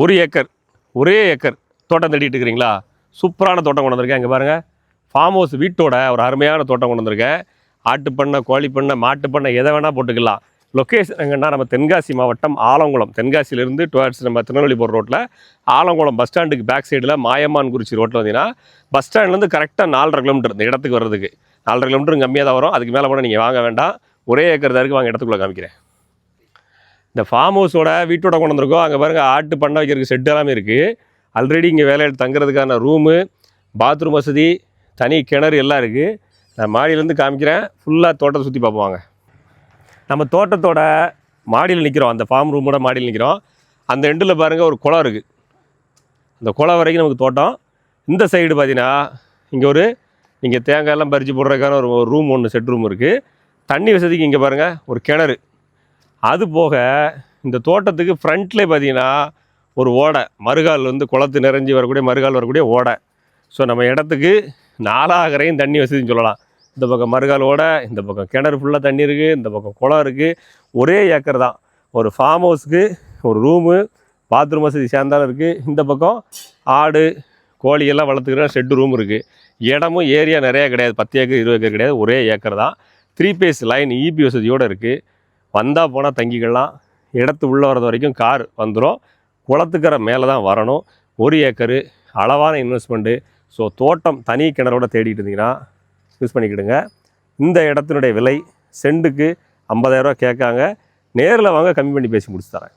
ஒரு ஏக்கர் ஒரே ஏக்கர் தோட்டம் தட்டிட்டு இருக்கிறீங்களா? சூப்பரான தோட்டம் கொண்டு வந்திருக்கேன். இங்கே பாருங்கள் ஃபார்ம் ஹவுஸ் வீட்டோட ஒரு அருமையான தோட்டம் கொண்டு வந்திருக்கேன். ஆட்டு பண்ணை கோழி பண்ணை மாட்டு பண்ணை எதை வேணால் போட்டுக்கலாம். லொக்கேஷன் எங்கன்னா நம்ம தென்காசி மாவட்டம் ஆலங்குளம். தென்காசியிலேருந்து டுவர்ட்ஸ் நம்ம திருநெல்வேலி போகிற ரோட்டில் ஆலங்குளம் பஸ் ஸ்டாண்டுக்கு பேக் சைடில் மாயம்மான் குறிச்சி ரோட்டில் வந்தீங்கன்னா பஸ் ஸ்டாண்ட்லேருந்து கரெக்டாக நாலரை கிலோமீட்டர் இந்த இடத்துக்கு வர்றதுக்கு. நாலரை கிலோமீட்டர் கம்மியாக தான் வரும். அதுக்கு மேலே கூட நீங்கள் வாங்க வேண்டாம். ஒரே ஏக்கர் தான் வாங்க இடத்துக்குள்ளே காமிக்கிறேன். இந்த ஃபார்ம் ஹவுஸோட வீட்டோட கொண்டு வந்திருக்கோம். அங்கே பாருங்கள் ஆட்டு பண்ணை வைக்கிறதுக்கு செட் எல்லாமே இருக்குது ஆல்ரெடி இங்கே வேலையில் தங்குறதுக்கான ரூமு பாத்ரூம் வசதி தனி கிணறு எல்லாம் இருக்குது நான் மாடியிலேருந்து காமிக்கிறேன். ஃபுல்லாக தோட்டத்தை சுற்றி பார்ப்பாங்க நம்ம தோட்டத்தோட மாடியில் நிற்கிறோம் அந்த ஃபார்ம் ரூமோட மாடியில் நிற்கிறோம் அந்த எண்டில் பாருங்கள் ஒரு குளம் இருக்குது அந்த குளம் வரைக்கும் நமக்கு தோட்டம். இந்த சைடு பார்த்தீங்கன்னா இங்கே ஒரு இங்கே தேங்காயெல்லாம் பறித்து போடுறதுக்கான ஒரு ரூம் ஒன்று செட் ரூம் இருக்குது தண்ணி வசதிக்கு இங்கே பாருங்கள் ஒரு கிணறு. அது போக இந்த தோட்டத்துக்கு ஃப்ரண்ட்லேயே பார்த்தீங்கன்னா ஒரு ஓடை. மறுகால் வந்து குளத்து நிறைஞ்சி வரக்கூடிய மறுகால் வரக்கூடிய ஓடை. ஸோ நம்ம இடத்துக்கு நாலாகரையும் தண்ணி வசதின்னு சொல்லலாம். இந்த பக்கம் மறுகால் ஓடை இந்த பக்கம் கிணறு ஃபுல்லாக தண்ணி இருக்குது இந்த பக்கம் குளம் இருக்குது ஒரே ஏக்கர் தான். ஒரு ஃபார்ம் ஹவுஸ்க்கு ஒரு ரூமு பாத்ரூம் வசதி சேர்ந்தாலும் இருக்குது இந்த பக்கம் ஆடு கோழி எல்லாம் வளர்த்துக்கிற ஷெட்டு ரூம் இருக்குது இடமும் ஏரியா நிறையா கிடையாது. பத்து ஏக்கர் இருபது ஏக்கர் கிடையாது. ஒரே ஏக்கர் தான். த்ரீ பேஸ் லைன் இபி வசதியோடு இருக்குது வந்தால் போனால் தங்கிக்கலாம். இடத்து உள்ளே வர்றது வரைக்கும் கார் வந்துடும் குளத்துக்கரை மேலே தான் வரணும். ஒரு ஏக்கரு அளவான இன்வெஸ்ட்மெண்ட்டு ஸோ தோட்டம் தனி கிணறோட தேடிட்டு இருந்தீங்கன்னா யூஸ் பண்ணிக்கிடுங்க. இந்த இடத்தினுடைய விலை செண்டுக்கு ஐம்பதாயிரரூவா கேட்காங்க. நேரில் வாங்க கம்மி பண்ணி பேசி முடிச்சு தரேன்.